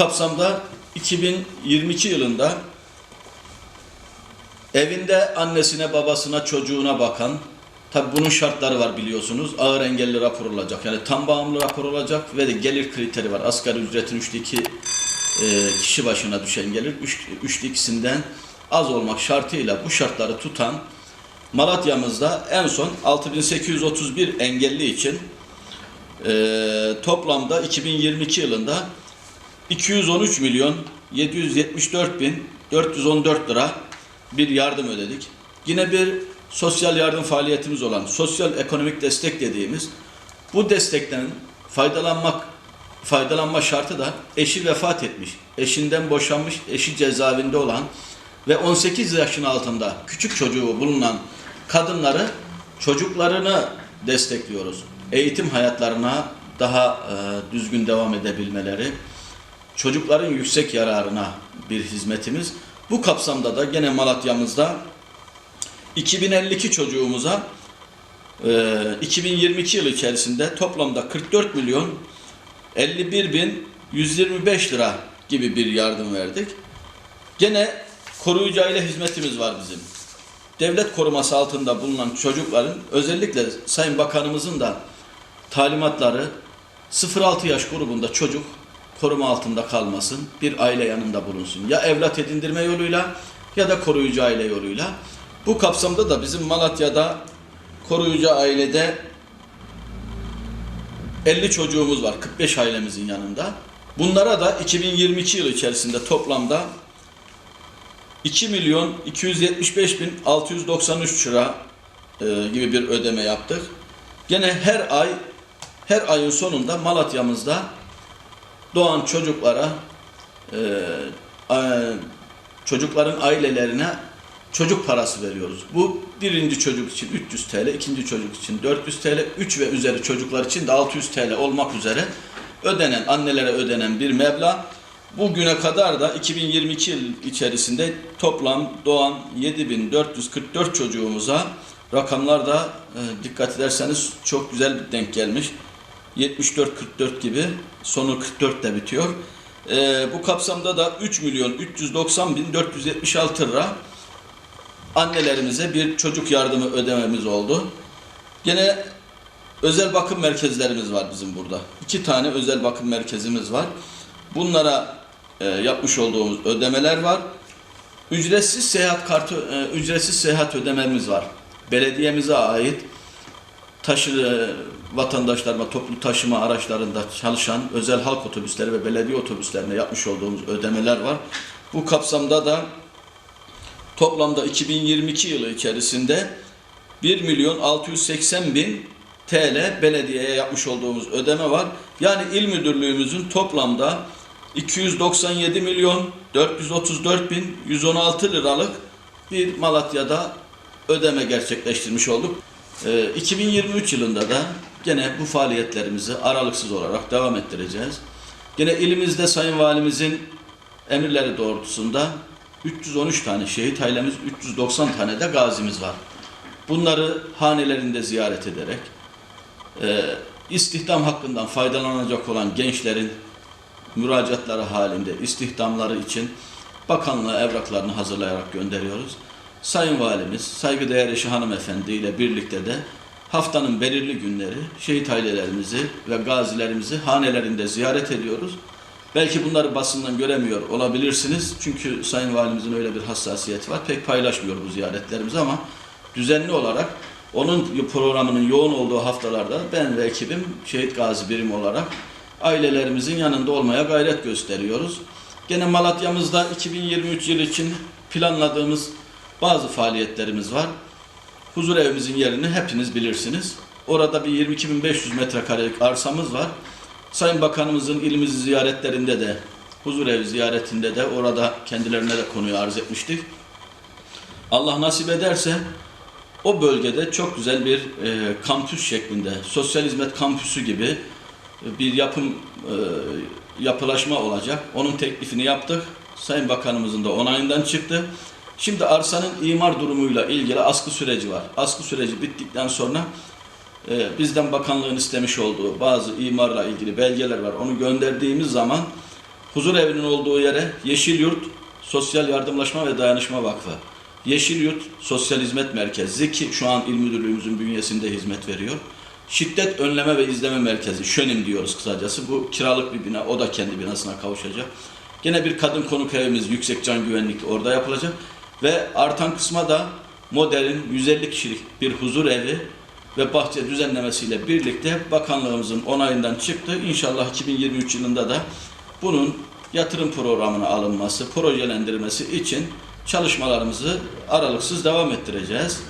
kapsamda 2022 yılında evinde annesine, babasına, çocuğuna bakan, tabi bunun şartları var biliyorsunuz. Ağır engelli rapor olacak. Yani tam bağımlı rapor olacak ve de gelir kriteri var. Asgari ücretin üçte iki e, kişi başına düşen gelir. Üç, üçte ikisinden az olmak şartıyla bu şartları tutan Malatya'mızda en son 6831 engelli için e, toplamda 2022 yılında 213 milyon 774 bin 414 lira bir yardım ödedik. Yine bir sosyal yardım faaliyetimiz olan sosyal ekonomik destek dediğimiz bu destekten faydalanmak faydalanma şartı da eşi vefat etmiş, eşinden boşanmış, eşi cezaevinde olan ve 18 yaşın altında küçük çocuğu bulunan kadınları çocuklarını destekliyoruz. Eğitim hayatlarına daha e, düzgün devam edebilmeleri, çocukların yüksek yararına bir hizmetimiz. Bu kapsamda da gene Malatya'mızda 2052 çocuğumuza e, 2022 yılı içerisinde toplamda 44 milyon 51 bin 125 lira gibi bir yardım verdik. Gene koruyucu aile hizmetimiz var bizim. Devlet koruması altında bulunan çocukların özellikle Sayın Bakanımızın da talimatları 0-6 yaş grubunda çocuk koruma altında kalmasın, bir aile yanında bulunsun. Ya evlat edindirme yoluyla ya da koruyucu aile yoluyla. Bu kapsamda da bizim Malatya'da koruyucu ailede 50 çocuğumuz var 45 ailemizin yanında. Bunlara da 2022 yılı içerisinde toplamda 2 milyon 275 bin 693 lira e, gibi bir ödeme yaptık. Gene her ay her ayın sonunda Malatya'mızda doğan çocuklara e, çocukların ailelerine çocuk parası veriyoruz. Bu birinci çocuk için 300 TL, ikinci çocuk için 400 TL, 3 ve üzeri çocuklar için de 600 TL olmak üzere ödenen, annelere ödenen bir meblağ. Bugüne kadar da 2022 yıl içerisinde toplam doğan 7444 çocuğumuza rakamlar da e, dikkat ederseniz çok güzel bir denk gelmiş. 74-44 gibi sonu 44 de bitiyor. E, bu kapsamda da 3 milyon 390 bin 476 lira annelerimize bir çocuk yardımı ödememiz oldu. Gene özel bakım merkezlerimiz var bizim burada. İki tane özel bakım merkezimiz var. Bunlara e, yapmış olduğumuz ödemeler var. Ücretsiz seyahat kartı, e, ücretsiz seyahat ödememiz var. Belediyemize ait taşı e, vatandaşlarıma toplu taşıma araçlarında çalışan özel halk otobüsleri ve belediye otobüslerine yapmış olduğumuz ödemeler var. Bu kapsamda da toplamda 2022 yılı içerisinde 1 milyon 680 bin TL belediyeye yapmış olduğumuz ödeme var. Yani il müdürlüğümüzün toplamda 297 milyon 434 bin 116 liralık bir Malatya'da ödeme gerçekleştirmiş olduk. Ee, 2023 yılında da gene bu faaliyetlerimizi aralıksız olarak devam ettireceğiz. Gene ilimizde Sayın Valimizin emirleri doğrultusunda 313 tane şehit ailemiz, 390 tane de gazimiz var. Bunları hanelerinde ziyaret ederek, e, istihdam hakkından faydalanacak olan gençlerin müracaatları halinde istihdamları için bakanlığa evraklarını hazırlayarak gönderiyoruz. Sayın Valimiz, saygıdeğer eşi hanımefendi ile birlikte de haftanın belirli günleri şehit ailelerimizi ve gazilerimizi hanelerinde ziyaret ediyoruz. Belki bunları basından göremiyor olabilirsiniz. Çünkü Sayın Valimizin öyle bir hassasiyeti var. Pek paylaşmıyor bu ziyaretlerimizi ama düzenli olarak onun programının yoğun olduğu haftalarda ben ve ekibim şehit gazi birim olarak ailelerimizin yanında olmaya gayret gösteriyoruz. Gene Malatya'mızda 2023 yılı için planladığımız bazı faaliyetlerimiz var. Huzur evimizin yerini hepiniz bilirsiniz. Orada bir 22.500 metrekarelik arsamız var. Sayın Bakanımızın ilimizi ziyaretlerinde de, huzur evi ziyaretinde de orada kendilerine de konuyu arz etmiştik. Allah nasip ederse o bölgede çok güzel bir e, kampüs şeklinde, sosyal hizmet kampüsü gibi e, bir yapım e, yapılaşma olacak. Onun teklifini yaptık. Sayın Bakanımızın da onayından çıktı. Şimdi arsanın imar durumuyla ilgili askı süreci var. Askı süreci bittikten sonra e, bizden bakanlığın istemiş olduğu bazı imarla ilgili belgeler var. Onu gönderdiğimiz zaman huzur evinin olduğu yere Yeşil Yurt Sosyal Yardımlaşma ve Dayanışma Vakfı, Yeşil Yurt Sosyal Hizmet Merkezi ki şu an İl Müdürlüğümüzün bünyesinde hizmet veriyor. Şiddet Önleme ve İzleme Merkezi, şönim diyoruz kısacası. Bu kiralık bir bina, o da kendi binasına kavuşacak. Gene bir kadın konuk evimiz, yüksek can güvenlikli orada yapılacak. Ve artan kısma da modern 150 kişilik bir huzur evi ve bahçe düzenlemesiyle birlikte bakanlığımızın onayından çıktı. İnşallah 2023 yılında da bunun yatırım programına alınması, projelendirilmesi için çalışmalarımızı aralıksız devam ettireceğiz.